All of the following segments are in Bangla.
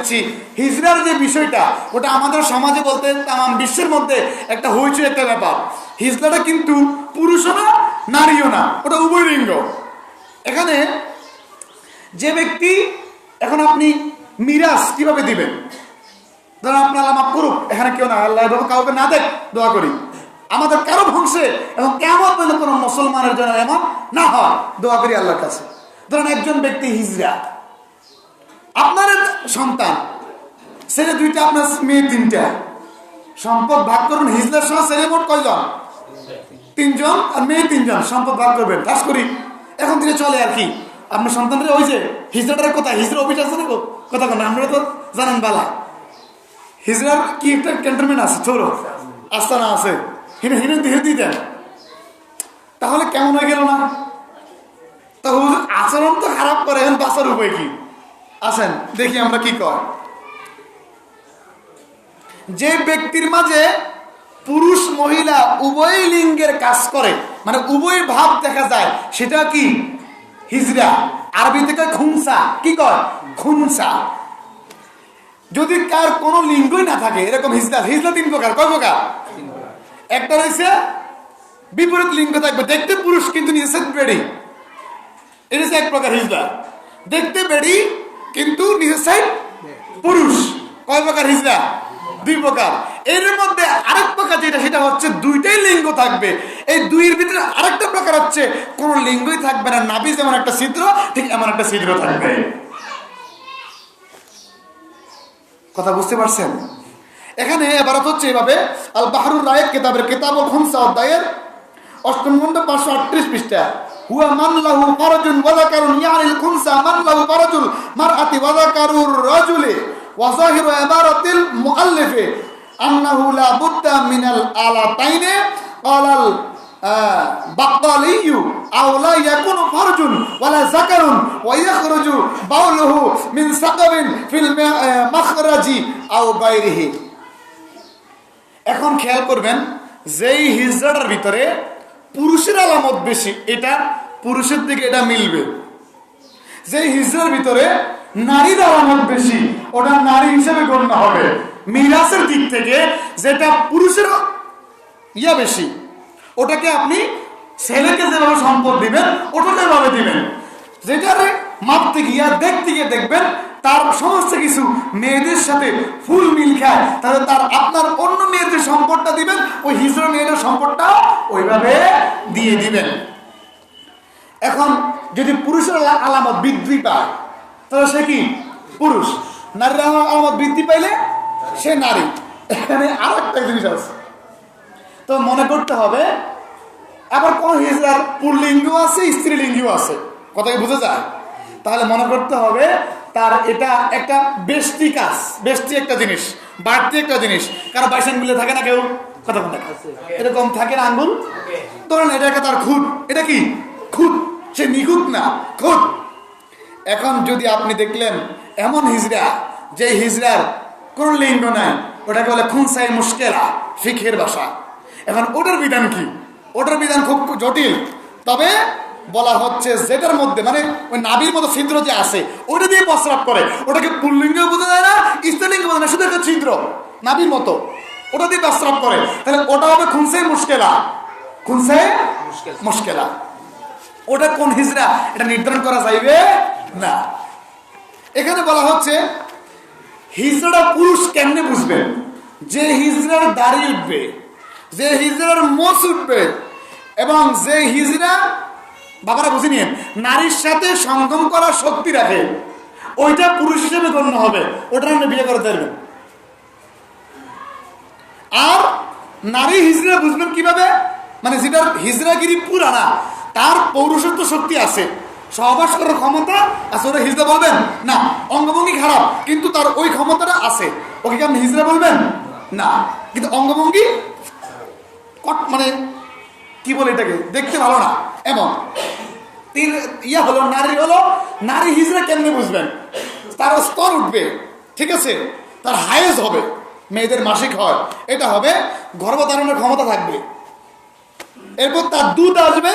বলেছি হিজড়ার যে বিষয়টা, ওটা আমাদের সমাজে বলতে তাম বিশ্বের মধ্যে একটা হইচই, একটা ব্যাপার। হিজড়াটা কিন্তু পুরুষও না, নারীও না, ওটা উভয় লিঙ্গ। এখানে যে ব্যক্তি, এখন আপনি মিরাজ কীভাবে দিবেন? ধরেন আপনার আল্লাহ করুক, এখানে কেউ না, আল্লাহ এভাবে কাউকে না দেখ, দোয়া করি। আমাদের কারও বংশে এবং কেমন পর্যন্ত কোনো মুসলমানের জন্য এমন না হয়, দোয়া করি আল্লাহর কাছে। ধরেন একজন ব্যক্তি হিজরা আপনার সন্তান, ছেলে দুইটা, আপনার মেয়ে তিনটা। সম্পদ ভাগ করুন, হিজলার সহ ছেলে মোট কয়জন? তিনজন আর মেয়ে তিনজন, সম্পদ ভাগ করবেন কাজ করি। এখন থেকে চলে আর কি? আপনার সন্তানরা ওই যে হিজড়াটার কোথায় হিজড়া অফিস আছে না? কথা কেন আমরা তো জানেন বালা। হিজড়ার কি একটা ক্যান্টনমেন্ট আছে ছোট আস্তানা আছে। হিনে হিনে দিয়ে দেন। তাহলে কেমন হয়ে গেল না? তা আচরণ তো খারাপ করে, এখন বাঁচার উপায় কি? আসেন দেখি আমরা কি কর যে ব্যক্তির মাঝে পুরুষ মহিলা উভয় লিঙ্গের কাজ করে মানে উভয় ভাব দেখা যায় সেটা কি? হিজরা। আরবি থেকে খুনসা। কি কয়? খুনসা। যদি কার কোনো লিঙ্গই না থাকে এরকম হিজরা হিজরা তিন প্রকার কয় প্রকার? একটা রয়েছে বিপরীত লিঙ্গ থাকবে দেখতে পুরুষ কিন্তু নিজে বেড়ি। এটা এক প্রকার হিজরা। দেখতে বেড়ি কিন্তু নিজের সাইড পুরুষ। কয় প্রকার হিজলা দুই প্রকার। এর মধ্যে আরেক প্রকার যেটা, সেটা হচ্ছে দুইটাই লিঙ্গ থাকবে। এই দুইয়ের ভিতরে আরেকটা প্রকার হচ্ছে, কোন লিঙ্গই থাকবে না। নাবি যেমন একটা ছিদ্র, ঠিক এমন একটা ছিদ্র থাকবে। কথা বুঝতে পারছেন? এখানে এবার হচ্ছে এভাবে আল বাহারুর রায়ের কেতাবের কেতাব খমসা অধ্যায়ের অষ্টম খণ্ড পাঁচশো আটত্রিশ পৃষ্ঠা। হুয়া মান লাহু ফারাজুন ওয়াযাকারুন ইয়ানিল খুমসা মান ওয়াযাকারুর রাজুলি ইবারাতিল মুআল্লিফি আন্নাহু লা বুদ্দা মিনাল আলাতাইনে ক্বালাল বাক্কালিয়ু আও লা ইয়াকুনু ফারজুন ওয়ালা যাকারুন ওয়া বাউলুহু মিন সাকাবিন ফিল মাখরাজি আও গায়রিহি। এখন খেয়াল করবেন, যেই হিজড়াটার ভিতরে পুরুষের আলামত বেশি, এটা পুরুষের দিকে এটা মিলবে। যেই হিজড়ার ভিতরে নারীর আলামত বেশি, ওটা নারী হিসেবে গণ্য হবে। মিরাসের দিক থেকে যেটা পুরুষের ইয়া বেশি, ওটাকে আপনি ছেলেকে যেভাবে সম্পদ দিবেন ওটাকে এভাবে দিবেন। যেটার মাপতে গিয়া দেখতে গিয়ে দেখবেন, তার সমস্ত কিছু মেয়েদের সাথে ফুল মিল খায়। তাহলে তার আপনার অন্য মেয়েদের সম্পদটা দিবেন, ওই হিজড়া মেয়েদের সম্পদটা ওইভাবে দিয়ে দিবেন। এখন যদি পুরুষের আলা- আলামত বৃদ্ধি পায় তাহলে সে কি? পুরুষ। নারীর আলা- আলামত বৃদ্ধি পাইলে সে নারী। এখানে আর একটা জিনিস আছে। তো মনে করতে হবে আবার কোন হিজড়ার পুল্লিঙ্গ আছে স্ত্রীলিঙ্গও আছে। কথাকে বুঝে যায়? তাহলে মনে করতে হবে তার এটা একটা বেষ্টি কাজ বেষ্টি একটা জিনিস বাড়তি একটা জিনিস। কারও বাইসান মিলে থাকে না কেউ? কথা বলে। এরকম থাকে না আঙ্গুল? ধরেন এটা একটা তার খুদ এটা কি? খুদ সে নিখুঁত না খুদ এখন যদি আপনি দেখলেন, এমন হিজড়া যে হিজড়ার কোন লিঙ্গ নাই, ওটাকে বলে খুনসাই মুশকেলা ফিখের ভাষা। এখন ওটার বিধান কি? ওটার বিধান খুব জটিল। তবে বলা হচ্ছে যেটার মধ্যে মানে ওই নাবির মতো ছিদ্র যে আছে, ওটা দিয়ে প্রস্রাব করে। ওটাকে পুল্লিঙ্গ বোঝা যায় না, স্ত্রীলিঙ্গ বোঝা না, শুধু একটা ছিদ্র, নাবির মতো। ওটা দিয়ে প্রস্রাব করে। তাহলে ওটা হবে খুনসে মুশকেলা। খুনসে মুশকেলা। ওটা কোন হিজড়া এটা নির্ধারণ করা যাইবে না। এখানে বলা হচ্ছে হিজড়া পুরুষ কেমনে বুঝবে? যে হিজড়ার দাড়ি উঠবে, যে হিজড়ার মোচ উঠবে, এবং যে হিজড়া বাবারা বুঝে নিন নারীর সাথে সঙ্গম করার শক্তি রাখে, ওইটা পুরুষ হিসেবে গণ্য হবে। ওটা আপনি বিয়ে করে দেবেন আর নারী হিজড়া বুঝবেন কীভাবে? মানে যেটার হিজড়াগিরি পুরানা। তার পৌরুষত্ব শক্তি আছে। সহবাস করার ক্ষমতা আছে, ওরা হিজড়া বলবেন? না, অঙ্গভঙ্গি খারাপ, কিন্তু তার ওই ক্ষমতাটা আছে। ওকে কি আপনি হিজড়া বলবেন? না, কিন্তু অঙ্গভঙ্গি কট মানে কি বলে এটাকে? দেখতে ভালো না। এমন তিন, ইয়া হলো, নারী হলো, নারী হিজড়া কেমনে বুঝবেন? তার স্তর উঠবে, ঠিক আছে? তার হায়েজ হবে, মেয়েদের মাসিক হয়। এটা হবে গর্ভধারণের ক্ষমতা থাকবে। এরপর তার দুধ আসবে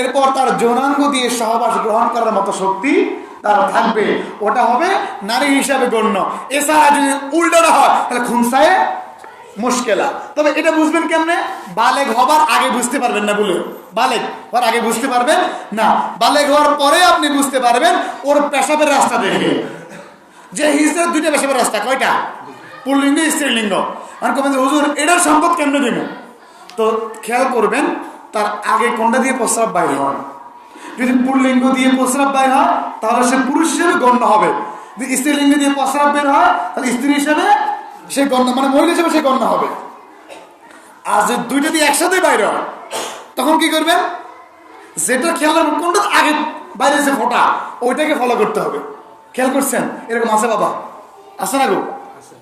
এরপর তার যৌনাঙ্গ দিয়ে সহবাস গ্রহণ করার মতো শক্তি তার থাকবে। ওটা হবে নারী হিসাবে গণ্য। এছাড়া যদি উল্টোটা হয়, তাহলে খুনসায় মুশকেলা। তবে এটা বুঝবেন কেমনে? বালেগ হবার আগে বুঝতে পারবেন না বলে। বালেগ হওয়ার আগে বুঝতে পারবেন? না, বালেগ হওয়ার পরে আপনি বুঝতে পারবেন ওর পেশাবের রাস্তা দেখে। যে হিজড়ার দুইটা পেশাবের রাস্তা, কয়টা? পুল্লিঙ্গ, স্ত্রীলিঙ্গ। আর কমেন হুজুর, এটার সম্পদ কেমনে দিব? তো খেয়াল করবেন তার আগে কোনটা দিয়ে প্রস্রাব বাইর হয়? যদি পুল্লিঙ্গ দিয়ে প্রস্রাব বাইর হয়, তাহলে সে পুরুষ হিসেবে গণ্য হবে। যদি স্ত্রীলিঙ্গ দিয়ে প্রস্রাব বের হয়, তাহলে স্ত্রী হিসেবে সে গণ্য মানে মহিলা হিসেবে সে গণ্য হবে। আর যে দুইটা দিয়ে একসাথে বাইরে হয়, তখন কি করবেন যেটা খেয়াল রাখবেন কোনটা আগে বাইরে যে ফোটা, ওইটাকে ফলো করতে হবে। খেয়াল করছেন? এরকম আছে বাবা। আছে না গো?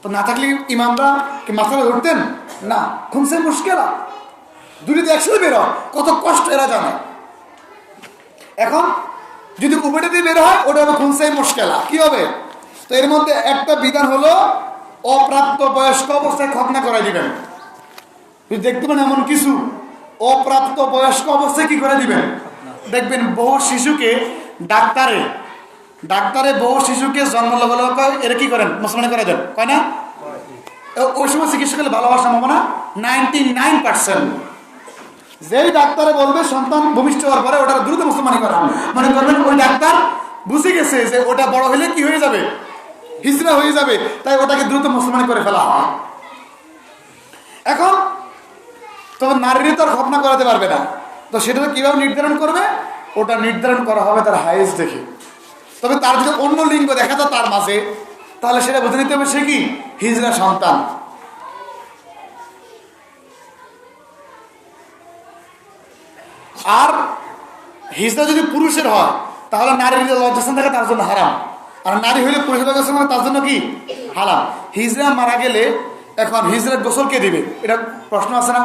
তো না থাকলে ইমামরা কি মাথাটা ধরতেন? না। খুনসে মুশকেলা। দুটি দিয়ে একসাথে বের হয়। কত কষ্ট এরা জানে। এখন যদি উভয়টা দিয়ে বের হয়, ওটা হবে খুনসাই মুশকেলা। কি হবে? তো এর মধ্যে একটা বিধান হলো, অপ্রাপ্ত বয়স্ক অবস্থায় খতনা করাই দিবেন। যদি দেখতে পান এমন কিছু, অপ্রাপ্ত বয়স্ক অবস্থায় কি করে দিবেন? দেখবেন বহু শিশুকে ডাক্তারে ডাক্তারে বহু শিশুকে জন্ম এরা কি করেন? মুসলমান করে দেন। কয় না? ওই সময় চিকিৎসা করলে ভালো হওয়ার সম্ভাবনা নাইনটি নাইন পার্সেন্ট। যেই ডাক্তারে বলবে সন্তান ভূমিষ্ঠ হওয়ার পরে ওটা দ্রুত মুসলমানি করা মনে করবেন ওই ডাক্তার বুঝে গেছে যে ওটা বড় হলে কি হয়ে যাবে? হিজড়া হয়ে যাবে, তাই ওটাকে দ্রুত মুসলমানি করে ফেলা এখন তবে নারীর তো আর খপনা করাতে পারবে না। তো সেটা কীভাবে নির্ধারণ করবে? ওটা নির্ধারণ করা হবে তার হাইজ দেখে। তবে তার যদি অন্য লিঙ্গ দেখা যায় তার মাঝে, তাহলে সেটা বুঝে নিতে হবে সে কি? হিজরা সন্তান। আর হিজড়া যদি পুরুষের হয়, তাহলে নারীর যে লজ্জাস্থান থাকে, তার জন্য হারাম। আর নারী হইলে পুরুষের লজ্জাস্থান মানে তার জন্য কি? হারাম হিজড়া মারা গেলে এখন হিজড়ার গোসল কে দিবে? এটা প্রশ্ন আছে না?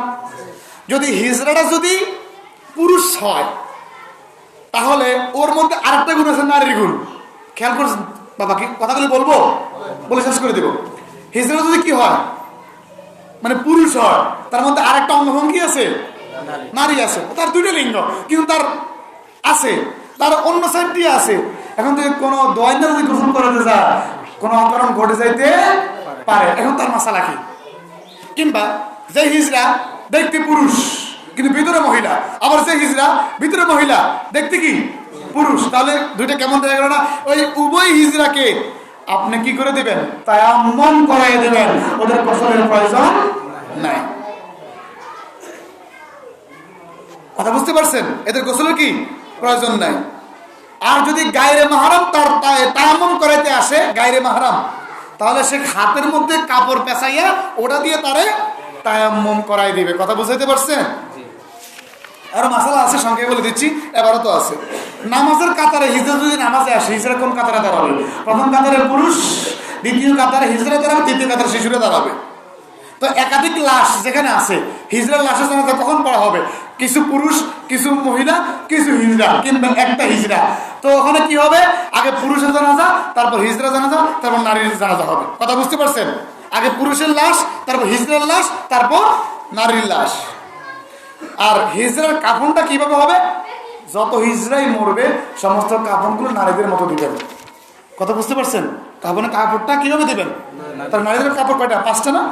যদি হিজড়াটা যদি পুরুষ হয়, তাহলে ওর মধ্যে আরেকটা গুণ আছে, নারীর গুণ। খেয়াল করছেন বাবা কি? কথাগুলি বলব? বলে শেষ করে দেব। হিজড়া যদি কি হয় মানে পুরুষ হয়, তার মধ্যে আরেকটা অঙ্গভঙ্গি আছে নারী আছে। তার দুইটা লিঙ্গ, কিন্তু তার আছে, তার অন্য সাইডটি আছে। এখন যদি কোনো দোয়াইন্দা যদি গোসল করাতে যায়, কোনো অকারণ ঘটে যাইতে পারে। এখন তার মশালা কি? কিংবা যে হিজরা দেখতে পুরুষ, কিন্তু ভিতরে মহিলা, আবার যে হিজরা ভিতরে মহিলা দেখতে কি? পুরুষ। তাহলে দুইটা কেমন দেখা গেল না? ওই উভয় হিজড়াকে আপনি কি করে দিবেন? তায়াম্মম করাই দেবেন। ওদের গোসলের প্রয়োজন নাই। কথা বুঝতে পারছেন? এদের গোসলের কি প্রয়োজন নাই। আর যদি গায়রে মাহারাম তার তায়াম্মম করাইতে আসে গায়রে মাহারাম তাহলে সে হাতের মধ্যে কাপড় পেঁচাইয়া ওটা দিয়ে তারে তায়াম্মম করাই দিবে। কথা বুঝাইতে পারছেন? আর মাসালা আছে সঙ্গে বলে দিচ্ছি এবারও তো আছে। নামাজের কাতারে হিজরা যদি নামাজে আসে হিজরা কোন কাতারে দাঁড়াবে? প্রথম কাতারে পুরুষ দ্বিতীয় কাতারে হিজরা দাঁড়াবে তৃতীয় কাতারে শিশুরা দাঁড়াবে। তো একাধিক লাশ যেখানে আছে হিজড়ার লাশের জানাজা কখন পড়া হবে? কিছু পুরুষ কিছু মহিলা কিছু হিজড়া কিংবা একটা হিজড়া তো ওখানে কি হবে? আগে পুরুষের জানাজা তারপর হিজড়া জানাজা তারপর নারীর জানাজা হবে। কথা বুঝতে পারছেন? আগে পুরুষের লাশ তারপর হিজড়ার লাশ তারপর নারীর লাশ। আর হিজড়ার কাফনটা কীভাবে হবে? যত হিজড়াই মরবে সমস্ত কাফনগুলো নারীদের মতো দিবেন। কথা বুঝতে পারছেন? কাফনের কাপড়টা কীভাবে দিবেন? তার নারীদের কাপড় কয়টা? পাঁচটা না?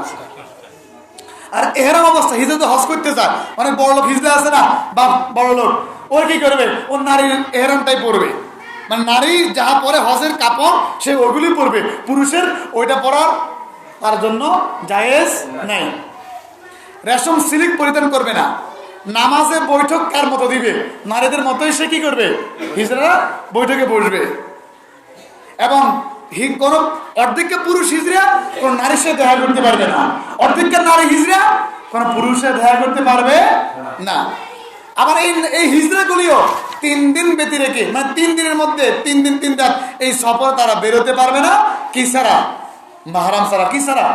আর এহেরাম অবস্থা হিজড়া তো হজ করতে চায় অনেক বড় লোক হিজড়া আছে না? বা বড় লোক। ওর কি করবে? ও নারীর এহেরামটাই পরবে। মানে নারী যাহা পরে হজের কাপড়, সে ওইগুলি পরবে। পুরুষের ওইটা পরার তার জন্য জায়েজ নেই। রেশম সিলিক পরিধান করবে না। নামাজে বৈঠক কার মতো দিবে? নারীদের মতোই সে কি করবে? হিজড়া বৈঠকে বসবে। এবং কোন অর্ধেককে পুরুষ হিজড়া, কোন নারীর সাথে দেখা করতে পারবে না। অর্ধেককে নারী হিজড়া, কোন পুরুষের দেখা করতে পারবে না। আবার এই এই হিজড়াগুলিও তিন দিন ব্যতী রেখে মানে তিন দিনের মধ্যে, তিন দিন, তিন রাত এই সফর তারা বেরোতে পারবে না। কি ছাড়া? মাহারাম সারা কি সারা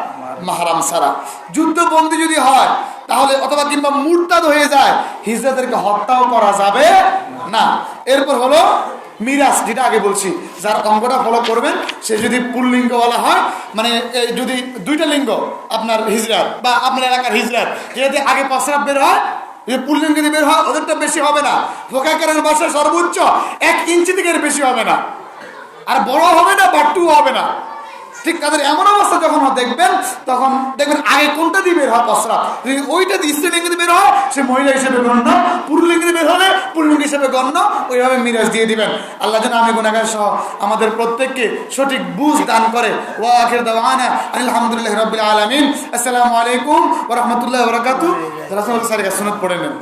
মাহারাম সারা যুদ্ধবন্দী যদি হয়, তাহলে অথবা কিংবা মুরতাদ হয়ে যায়, হিজড়াদেরকে হত্যাও করা যাবে না। এরপর হলো মিরাজ, যেটা আগে বলছি, যার অঙ্গটা ফলো করবেন, সে যদি পুল্লিঙ্গওয়ালা হয় মানে এই যদি দুইটা লিঙ্গ, আপনার হিজরাত বা আপনার এলাকার হিজরাত যদি আগে প্রস্রাব বের হয়, যদি পুল্লিঙ্গ যদি বের হয়, ওদেরটা বেশি হবে না। ফোকাকারের বাসায় সর্বোচ্চ এক ইঞ্চি থেকে বেশি হবে না। আর বড় হবে না বাট্টু হবে না। ঠিক তাদের এমন অবস্থা যখন দেখবেন, তখন দেখবেন আগে কোনটা দিয়ে বের হয় পসরা যদি ওইটা দিয়ে স্ত্রীলিঙ্গ দিয়ে বের হয়, সে মহিলা হিসেবে গণ্য পুরুলিঙ্গ দিয়ে বের হলে পুরুলিঙ্গ হিসেবে গণ্য, ওইভাবে মিরাজ দিয়ে দিবেন। আল্লাহ যেন আমি গুণাগার সহ আমাদের প্রত্যেককে সঠিক বুঝ দান করে। ও আখির দাওয়ানা আলহামদুলিল্লাহ রবিল আলমিন। আসসালামু আলাইকুম ওরহমতুল্লাহ বরকাত রাসমুল সারিকা ওয়াসাল্লাম পড়ে নেন।